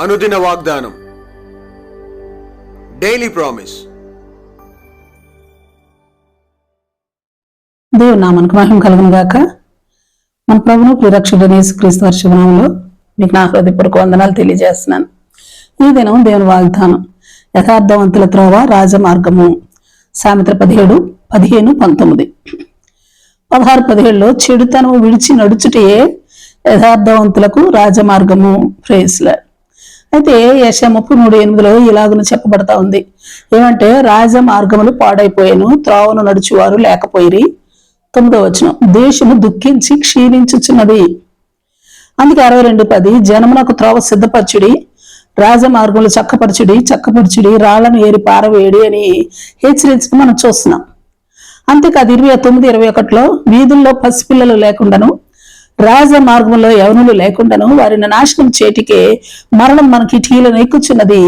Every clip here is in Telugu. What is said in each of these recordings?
అనుదిన వాగ్దానం. డైలీ ప్రామిస్ దేవుని నా మహిమ కలుగును గాక. మన ప్రభును ప్రిరక్షుడు యేసుక్రీస్తు వారి మీకు నా హృదయపూర్వక వందనాలు తెలియజేస్తున్నాను. ఈ దినం దేవుని వాగ్దానం. యథార్థవంతుల త్రోవ రాజమార్గము. సామెత పదిహేడు పదిహేను పంతొమ్మిది. పదహారు పదిహేడులో చెడుతనం విడిచి నడుచుటే యథార్థవంతులకు రాజమార్గము. ప్రేస్లర్ అయితే యశ ముప్పై మూడు ఎనిమిదిలో ఇలాగను చెప్పబడతా ఉంది. ఏమంటే రాజ మార్గములు పాడైపోయాను త్రోవను నడుచువారు లేకపోయిరి. తొమ్మిదో వచ్చిన దేశము దుఃఖించి క్షీణించుచున్నది. అందుకే అరవై రెండు పది జనమునకు త్రోవ సిద్ధపరచుడి రాజమార్గములు చక్కపరచుడి చక్కపరచుడి రాళ్ళను ఏరి పారవేయడి అని హెచ్చరించడం మనం చూస్తున్నాం. అంతేకాదు ఇరవై తొమ్మిది ఇరవై ఒకటిలో వీధుల్లో పసిపిల్లలు లేకుండాను రాజ మార్గంలో యవనులు లేకుండాను వారిని నాశనం చేటికే మరణం మనకి టీలను ఎక్కుచున్నది.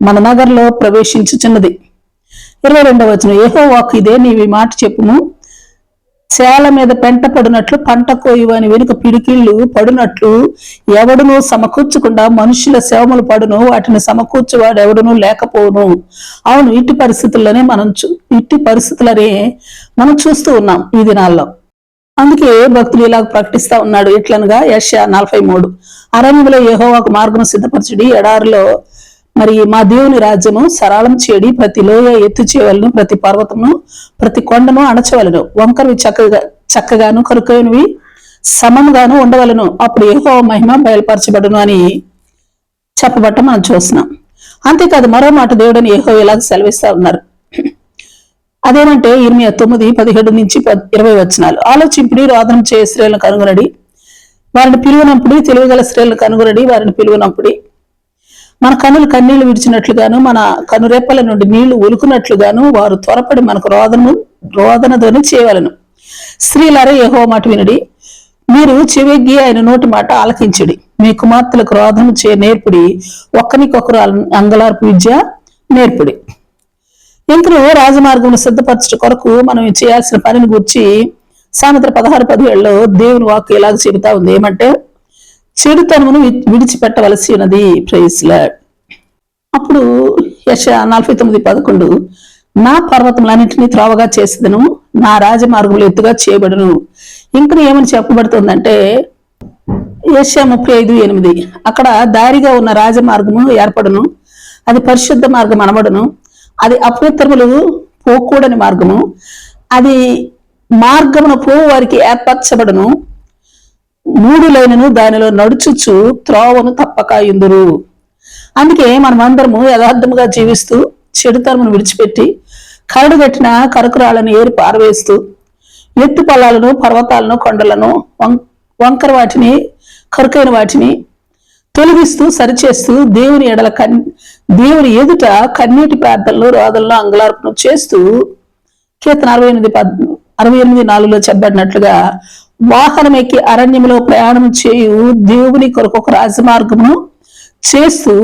మన నగర్లో ప్రవేశించుచున్నది. ఇరవై రెండవ వచ్చిన ఏహో వాక్ ఇదే నీవి మాట చెప్పుము. చేల మీద పెంట పడినట్లు పంట కోయువని వెనుక పిడికిళ్ళు పడినట్లు ఎవడును సమకూర్చకుండా మనుషుల సేవములు పడును వాటిని సమకూర్చువాడు ఎవడును లేకపోవును. అవును ఇట్టి పరిస్థితుల్లోనే మనం చూ ఇట్టి పరిస్థితులనే మనం చూస్తూ ఉన్నాం ఈ దినాల్లో. అందుకే భక్తులు ఇలాగ ప్రకటిస్తా ఉన్నాడు? ఎట్లనగా యశ నలభై మూడు. అరణ్యములో ఒక మార్గం సిద్ధపరచుడి ఎడారిలో మరి మా దేవుని రాజ్యము సరళం చేయడి ప్రతి లోయ ఎత్తు చేయవలను ప్రతి పర్వతమును ప్రతి కొండను అణచవలను. వంకరవి చక్కగా చక్కగాను కరుకైనవి సమముగాను ఉండవలను. అప్పుడు ఏహో మహిమ బయలుపరచబడును అని చెప్పబట్ట మనం చూస్తున్నాం. అంతేకాదు మరో మాట దేవుడని ఏహో ఇలాగ సెలవిస్తా ఉన్నారు. అదేమంటే ఇరవై తొమ్మిది పదిహేడు నుంచి పద్- ఇరవై వచనాలు. ఆలోచింపుడి రాధనం చేయ స్త్రీలను కనుగొనడి. వారిని పిలువనప్పుడు తెలివిగల స్త్రీలను కనుగొనడి వారిని పిలువనప్పుడు మన కనులు కన్నీళ్ళు విడిచినట్లుగాను మన కనురెప్పల నుండి నీళ్ళు ఒలుకున్నట్లుగాను వారు త్వరపడి మనకు రోదనము రోదన చేయవలను. స్త్రీలారే ఏహో మాట వినడి. మీరు చెవెగ్గి ఆయన నోటి మాట ఆలకించడి. మీ కుమార్తెలకు రోదనము చే నేర్పుడి. ఒక్కనికొకరు అంగలార్పు విద్య నేర్పుడి. ఇంకను రాజమార్గం సిద్ధపరచడం కొరకు మనం చేయాల్సిన పనిని గురించి సాయంత్రం పదహారు పదిహేడులో దేవుని వాక్కు ఇలాగ చెబుతా ఉంది? ఏమంటే చెడుతనమును విడిచిపెట్టవలసి ఉన్నది. ప్రైస్లాడ్ అప్పుడు యశ నలభై తొమ్మిది పదకొండు నా పర్వతములన్నింటినీ త్రోవగా చేసేదను నా రాజమార్గములు ఎత్తుగా చేయబడును. ఇంకా ఏమని చెప్పబడుతుందంటే యశ ముప్పై ఐదు ఎనిమిది అక్కడ దారిగా ఉన్న రాజమార్గము ఏర్పడును అది పరిశుద్ధ మార్గం అనబడును. అది అపవిత్రములు పోకూడని మార్గము. అది మార్గమును పోవారికి వారికి మూడు లైనను దానిలో నడుచుచు త్రోవను తప్పక ఇందురు అందుకే మనమందరము యథార్థముగా జీవిస్తూ చెడుతనమును విడిచిపెట్టి కరడు కట్టిన కరకురాలను ఏరి పారవేస్తూ ఎత్తు పొలాలను పర్వతాలను కొండలను వం- వంకర వాటిని కరుకైన వాటిని తొలగిస్తూ సరిచేస్తూ దేవుని ఎడల కన్ దేవుని ఎదుట కన్నీటి ప్రార్థనలు రోదనలు అంగలార్పణ చేస్తూ కీర్తన అరవై ఎనిమిది పద్ అరవై ఎనిమిది నాలుగులో చెప్పబడినట్లుగా వాహనం ఎక్కి అరణ్యంలో ప్రయాణం చేయు దేవుని కొరకు ఒక రాజమార్గమును చేస్తూ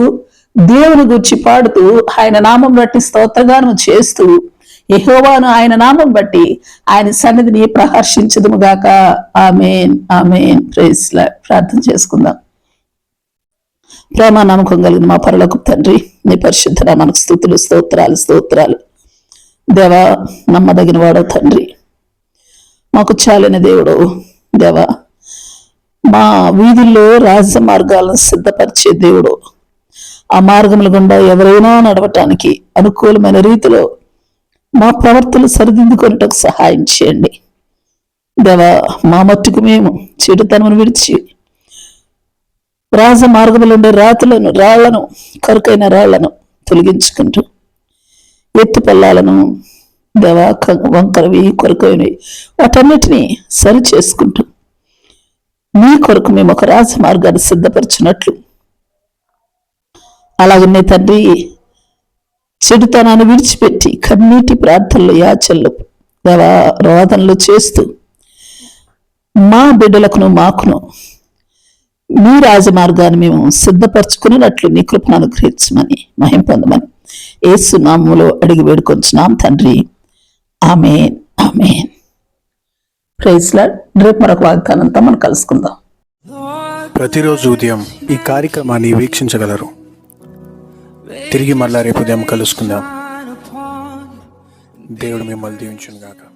దేవుని గురించి పాడుతూ ఆయన నామం బట్టి స్తోత్రగానం చేస్తూ యహోవాను ఆయన నామం బట్టి ఆయన సన్నిధిని ప్రహర్షించదుముగాక ఆమెన్ ఆమెన్. ప్రార్థన చేసుకుందాం. ప్రేమ నమ్మకం కలిగిన మా పరలకు తండ్రి నీ పరిశుద్ధ నామానికి స్థుతులు స్తోత్రాలు స్తోత్రాలు. దేవ నమ్మదగిన వాడో తండ్రి మాకు చాలిన దేవుడు దేవ మా వీధుల్లో రాజ మార్గాలను సిద్ధపరిచే దేవుడు ఆ మార్గముల గుండా ఎవరైనా నడవటానికి అనుకూలమైన రీతిలో మా ప్రవర్తులు సరిదిద్దుకొనుటకు సహాయం చేయండి. దేవా మా మట్టుకు మేము చెడుతనమును విడిచి రాజ మార్గములు ఉండే రాతులను రాళ్ళను కరుకైన రాళ్ళను తొలగించుకుంటూ ఎత్తు పల్లాలను దేవా వంకరవి కొరకైనవి వాటన్నిటినీ సరి చేసుకుంటూ మీ కొరకు మేము ఒక రాజ మార్గాన్ని సిద్ధపరిచినట్లు. అలాగనే తండ్రి చెడుతనాన్ని విడిచిపెట్టి కన్నీటి ప్రార్థనలు యాచనలు దేవా రోదనలు చేస్తూ మా బిడ్డలకును మాకును మీ రాజమార్గాన్ని మేము సిద్ధపరచుకున్నట్లు నీ కృపను అనుగ్రహించమని మహిం పొందమని ఏసు నామములో అడిగి వేడుకొంచున్నాం తండ్రి. ఆమెన్. ఆమెన్. ప్రైజ్ రేపు మరొక వాగ్దానంతో మనం కలుసుకుందాం. ప్రతిరోజు ఉదయం ఈ కార్యక్రమాన్ని వీక్షించగలరు. తిరిగి మళ్ళా రేపు ఉదయం కలుసుకుందాం. దేవుడు మిమ్మల్ని దీవించుగాక గాక